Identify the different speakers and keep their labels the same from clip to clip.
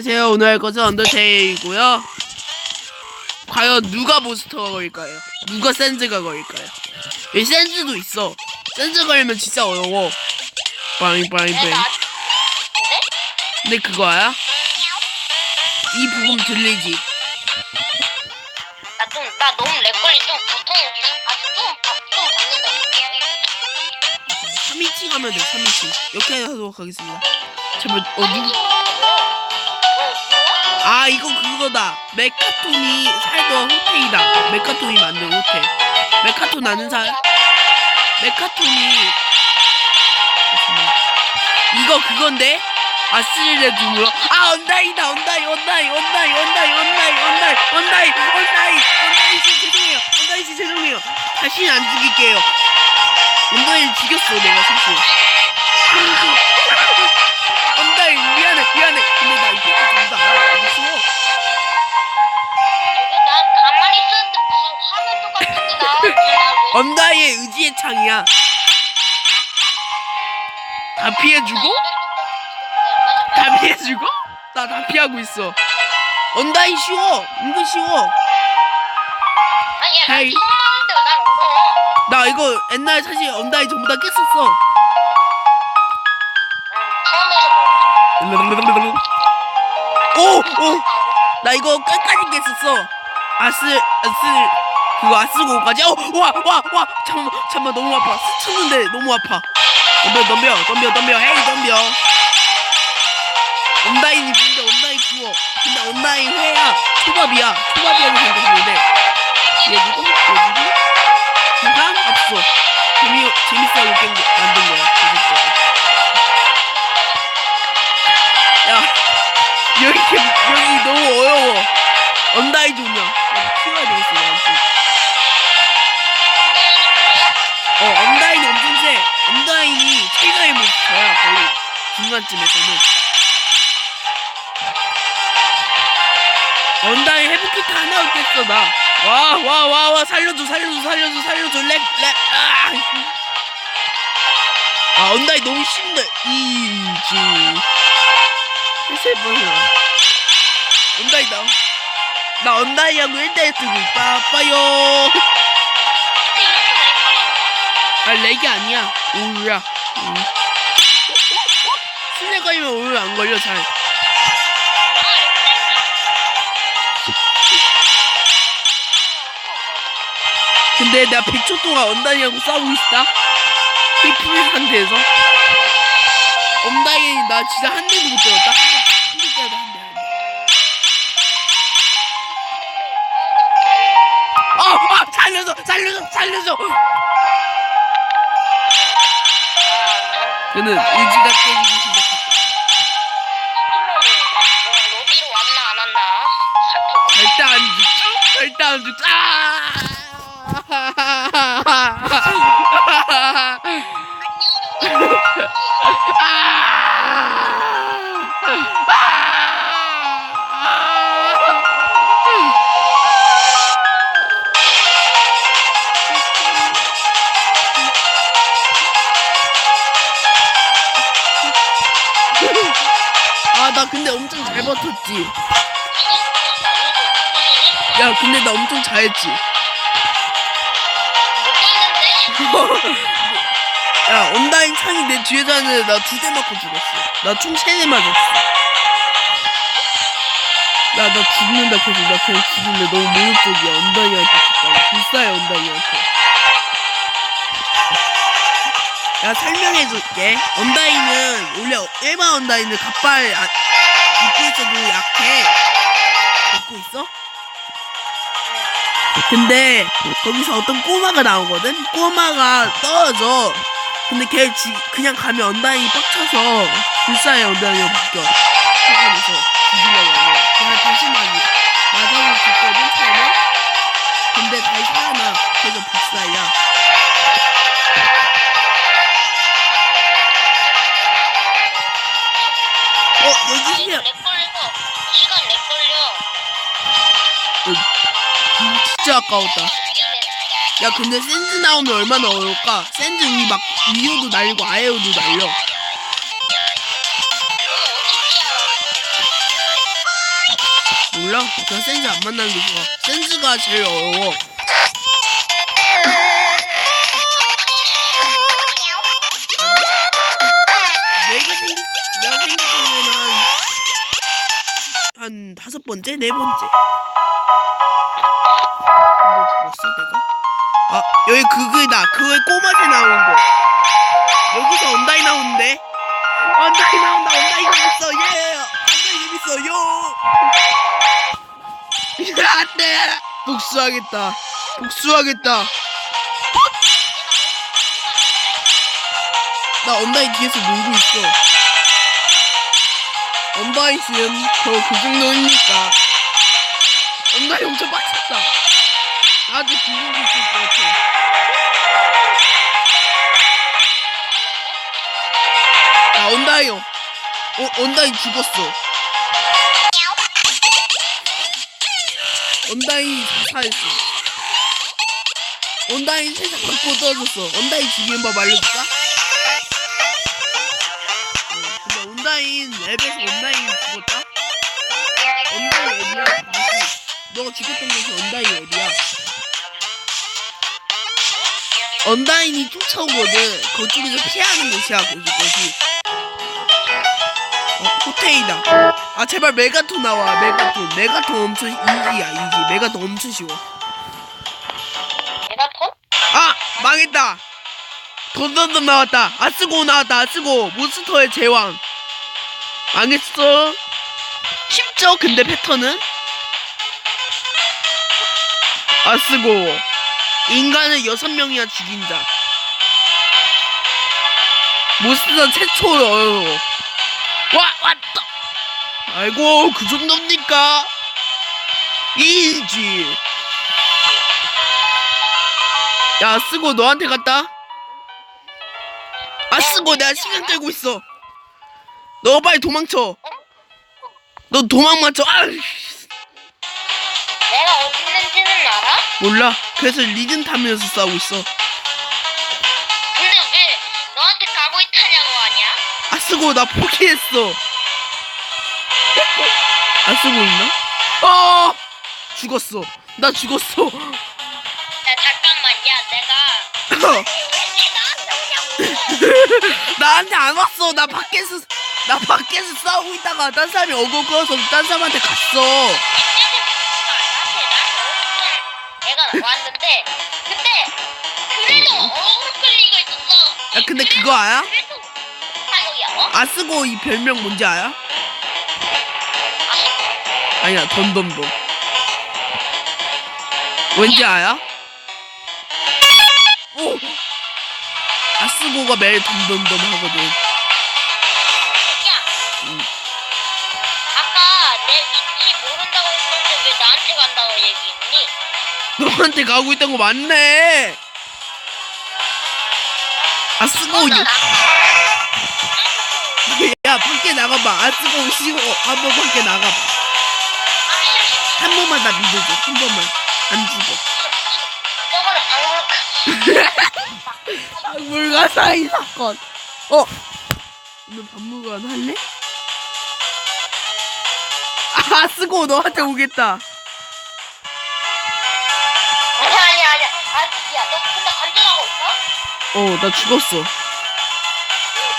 Speaker 1: 안녕하세요. 오늘 할 것은 언더테일이고요. 과연 누가 보스터가 걸릴까요? 누가 센즈가 걸릴까요? 이 센즈도 있어. 센즈 걸리면 진짜 어려워. 빵빵빵.
Speaker 2: 내 나.
Speaker 1: 근데
Speaker 2: 근데?
Speaker 1: 그거 알아? 이 부금 들리지?
Speaker 2: 나 좀, 나 너무 렉걸리 좀 보통, 아, 좀, 좀 받는다.
Speaker 1: 3인칭 하면 돼, 3인칭. 이렇게 하도록 하겠습니다. 제발, 어, 누구? 아, 이거 그거다. 메카톤이 살던 호텔이다. 메카톤이 만든 호텔. 메카톤 아는 사람? 메카톤이. 이거 그건데 아스릴의 눈으로 아 언다이다 언다이 언다이 언다이 언다이 언다이 언다이 언다이 언다이 언다이 씨 죄송해요 언다이 씨 죄송해요 다시는 안 죽일게요 언다이 죽였어 내가 사실 언다이 미안해 미안해. 근데 나 이렇게 된다. 무서워
Speaker 2: 난 가만히 있었는데 무슨 화면도 같은 게 나오고.
Speaker 1: 언다이의 의지의 창이야. 다 피해주고? 다 피해주고? 나 다 피하고 있어. 언다이 쉬워. 은근 쉬워.
Speaker 2: 아니, 야, 난
Speaker 1: 헤이.
Speaker 2: 처음 하는데 난 어려워.
Speaker 1: 나 이거 옛날 사실 언다이 전부 다 깼었어 오! 오! 나 이거 끝까지 깼었어. 아스 아스 그거 아스고까지? 어! 와! 와! 와! 잠깐만 잠깐만. 너무 아파. 스쳤는데 너무 아파. 덤벼 덤벼 덤벼 덤벼. 헤이 덤벼. 온다인이 뭔데? 온다인 구워. 근데 온다인 회야. 초밥이야. 초밥이라고 생각했는데. 얘기고 얘기고 그냥 없어. 재미 거, 만든 거야. 재밌어 여기 여기 너무 어려워. 언다이 나 키워야 되겠어 어 언다인이 엄청 세 언다인이 최강의 몬스터야 거의 중간쯤에서는. 언다인 회복키트 하나 얻겠어 나 와 와 와 와 살려줘 살려줘 살려줘 살려줘 렉렉 아! 아 언다인 너무 쉽네 이지 세 번이야. 언다이다 나 언다이하고 1대1 쓰고 있다. 빠요. 아 렉이 아니야. 오류야. 응. 술래 걸리면 오류 안 걸려 잘. 근데 내가 100초 동안 언다이하고 싸우고 있다? 힐풀 상태에서? 언다이 나 진짜 한 대도 못 때렸다 살려줘, 살려줘. 그는 의지가 깨지기 시작했다.
Speaker 2: 로비로 왔나 안 왔나? 살펴보.
Speaker 1: 절대 안 죽죠? 절대 안 죽죠? 아, 근데 엄청 잘 버텼지. 야, 근데 나 엄청 잘했지. 야, 온다인 창이 내 뒤에서 하는데 나 두 대 맞고 죽었어. 나 총 세 대 맞았어. 야, 나 죽는다, 계속. 나 그냥 죽을래. 너무 모욕적이야. 온다이한테 진짜. 불쌍해, 온다이한테. 야, 설명해줄게. 언다이는, 원래 일반 언다이는 갑발 아, 입고 있어도 약해. 입고 있어? 근데 거기서 어떤 꼬마가 나오거든? 꼬마가 떨어져. 근데 걔 지, 그냥 가면 언다인이 빡쳐서 불쌍해 언다인이 바뀌어. 세상에서 죽이려고 하면. 그냥 다시 맞이. 맞아서 죽거든, 처음에? 근데 다시 살아나. 그래서 불쌍이야. 여기
Speaker 2: 시간
Speaker 1: 힐.
Speaker 2: 렉 걸려. 시간 렉 걸려.
Speaker 1: 음, 진짜 아까웠다. 야 근데 센즈 나오면 얼마나 어려울까? 센즈 위 막 위로도 날리고 아래로도 날려. 몰라? 저 센즈 안 만나는 게 좋아. 센즈가 제일 어려워. 다섯 번째? 네 번째. 근데 죽었어, 내가? 아, 여기 그거다. 그거에 꼬마새 나온 거. 여기서 언다이 나오는데? 언다이 나온다, 언다이 재밌어, 예! 언다이 재밌어 요! 안 돼! 복수하겠다. 복수하겠다. 나 언다이 뒤에서 놀고 있어. 언다이 지금 저그 정도니까. 언다이 엄청 빡쳤다. 나도 죽고 있을 것 같아. 야, 언다이요. 어, 언다이 죽었어. 언다이 자살했어. 언다이 세상 바꿔 떨어졌어. 언다이 죽이는 법 알려줄까? 온다인 앱에서 온다인 죽었다? 온다인 앱이야 다시. 너가 죽였던 곳이 온다인 앱이야. 온다인이 쫓아오거든. 그쪽에서 피하는 곳이야 거기 거기. 어 호텔이다. 아 제발 메가톤 나와 메가톤. 메가톤 엄청 이지야 이지. 메가톤 엄청 쉬워.
Speaker 2: 메가톤?
Speaker 1: 아 망했다. 던던던 나왔다. 아쓰고 나왔다. 아쓰고. 몬스터의 제왕 망했어? 쉽죠 근데 패턴은? 아쓰고 인간을 여섯 명이나 죽인 자. 몬스터 최초요 와 왔다 아이고 그 정도입니까? 이지. 야 쓰고 너한테 갔다? 아 쓰고 내가 시간 끌고 있어 너 빨리 도망쳐. 너 도망 맞춰 아
Speaker 2: 내가 어디 있는지는 알아?
Speaker 1: 몰라. 그래서 리듬 타면서 싸우고 있어.
Speaker 2: 근데 왜 너한테 가고 있다냐고 하냐?
Speaker 1: 아 쓰고 나 포기했어. 아 쓰고 있나? 어! 죽었어. 나 죽었어.
Speaker 2: 야 잠깐만 야 내가 왜 나한테 오냐고.
Speaker 1: 나한테 안 왔어. 나 밖에서 나 밖에서 싸우고 있다가 딴 사람이 어거 끌어서 딴 사람한테 갔어
Speaker 2: 내가 왔는데 근데 그래도 어그로 끌리고 있었어
Speaker 1: 야 근데 그거 알아?
Speaker 2: 그래도 어?
Speaker 1: 아 쓰고 이 별명 뭔지 알아? 아니야 던던던 왠지 알아? 오! 아쓰고가 매일 던던던 하거든 너한테 가고 있던 거 맞네 아 쓰고
Speaker 2: 어, 나 나.
Speaker 1: 야 밖에 나가봐 아 쓰고 쉬고 한번 밖에 나가봐
Speaker 2: 아.
Speaker 1: 한 번만 나 믿어줘 한 번만 안 죽어
Speaker 2: 저거는 방금
Speaker 1: 박물관 사이 사건. 어? 오늘 박물관 할래? 아 쓰고 너한테 오겠다.
Speaker 2: 어
Speaker 1: 나 죽었어.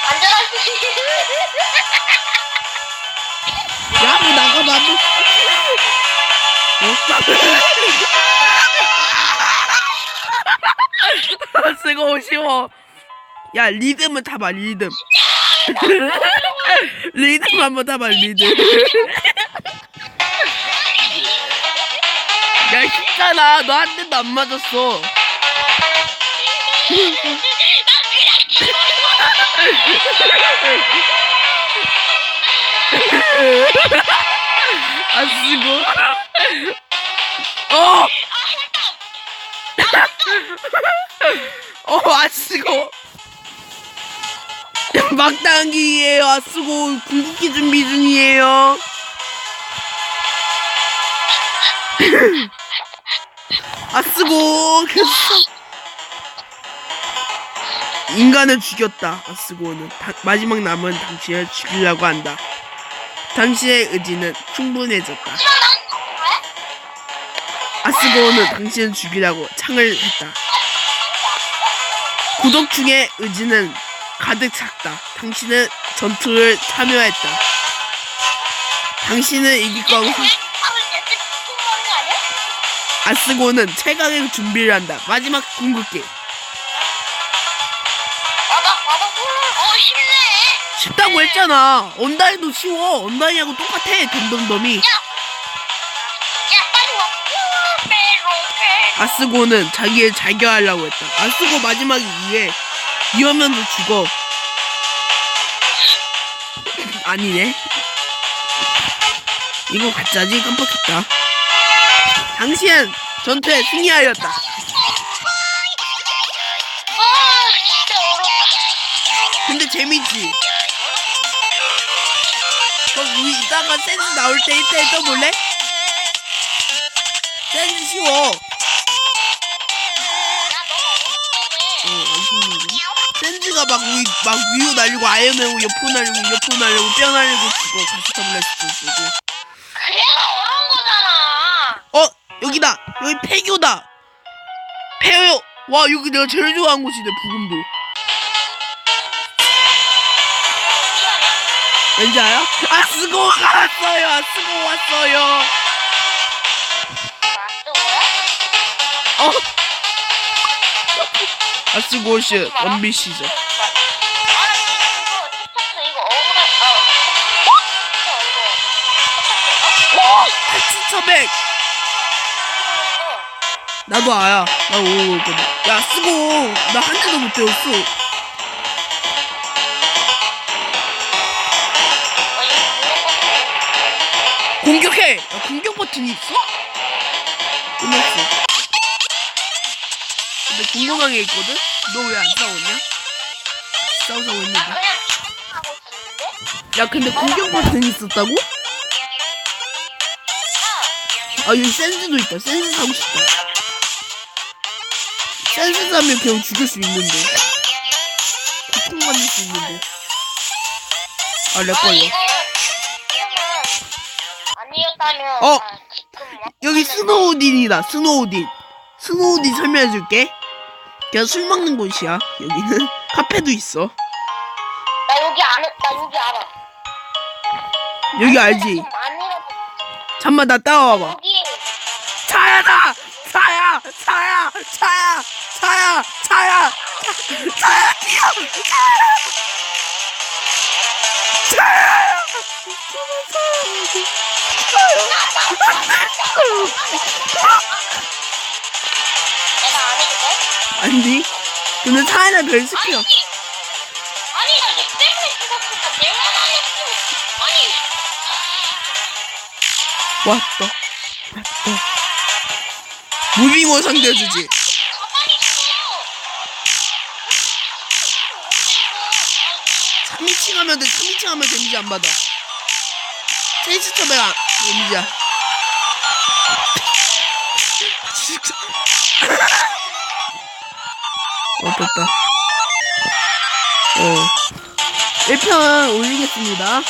Speaker 2: 간전할 수 있어
Speaker 1: 야뭐 나가봐 뭐. 어? 쓰고 오시워. 야 리듬은 타봐 리듬. 리듬 한번 타봐 리듬. 야 쉽잖아 너한 대도 안 맞았어. 안 쓰고. 어! 어, 안 쓰고. 막당기예요. 안 쓰고 궁극기 준비 중이에요. 아 쓰고 계속 인간을 죽였다. 아쓰고는 다- 마지막 남은 당신을 죽이려고 한다. 당신의 의지는 충분해졌다. 아스고는 당신을 죽이라고 창을 했다. 구독 중의 의지는 가득 찼다. 당신은 전투를 참여했다. 당신은 이길 거고? 아스고는 최강의 준비를 한다. 마지막 궁극기. 쉽다고 했잖아. 언다이도 쉬워. 언다이하고 똑같아. 덤덤덤이. 아스고는 자기를 자결하려고 했다. 아스고 마지막에 이해. 이러면서 죽어. 아니네. 이거 가짜지? 깜빡했다. 당신 전투에 승리하였다.
Speaker 2: 아
Speaker 1: 근데 재밌지? 이따가 센스 나올 때 이때 떠볼래? 센스 쉬워. 어, 안 쉬운데? 센즈가 막, 위, 막 위로 날리고 아이언맨 옆으로 날리고 옆으로 날리고 뼈 날리고 죽고 가스 터블렛도 쓰고
Speaker 2: 그래서 어려운 거잖아
Speaker 1: 어 여기다 여기 폐교다 폐교 와 여기 내가 제일 좋아하는 곳이네 부금도 왠지 알아? 아스고가 왔어요. 아스고 왔어요. 어? 아
Speaker 2: 이거 억울해 어
Speaker 1: 탈취처백. 나도 아야 나 오고 있거든. 야 쓰고. 나한 대도 못 때렸어 공격해! 야, 공격 버튼이 있어? 끝났어. 근데 궁금한 게 있거든? 너 왜 안 싸웠냐? 싸우자고 했는데. 야 근데 공격 버튼이 있었다고? 아 여기 센스도 있다. 센스 사고 싶다. 센스 사면 그냥 죽일 수 있는데. 고통받을 수 있는데. 아
Speaker 2: 이거 지금은 아니었다면
Speaker 1: 어.
Speaker 2: 아, 지금 막
Speaker 1: 여기 스노우딘이다 스노우딘 스노우딘 설명해줄게 그냥 술 먹는 곳이야 여기는 카페도 있어
Speaker 2: 나 여기 안, 나 여기 알아.
Speaker 1: 여기 알지? 잠만 나 따라와봐
Speaker 2: 여기
Speaker 1: 차야다! 차야! 차야! 차야! 차야! 차야! 차야!
Speaker 2: 안 해도 돼?
Speaker 1: 아니 근데 차이나 별 시켜.
Speaker 2: 아니, 나얘 때문에 죽었으니까 내가 안 했어. 아니,
Speaker 1: 왔다. 왔다. 무빙어 상대해주지. 3인칭 하면 돼 3인칭 하면 데미지 안 받아. 세이스 터배가 데미지야 진짜. 어 됐다. 어. 1편 올리겠습니다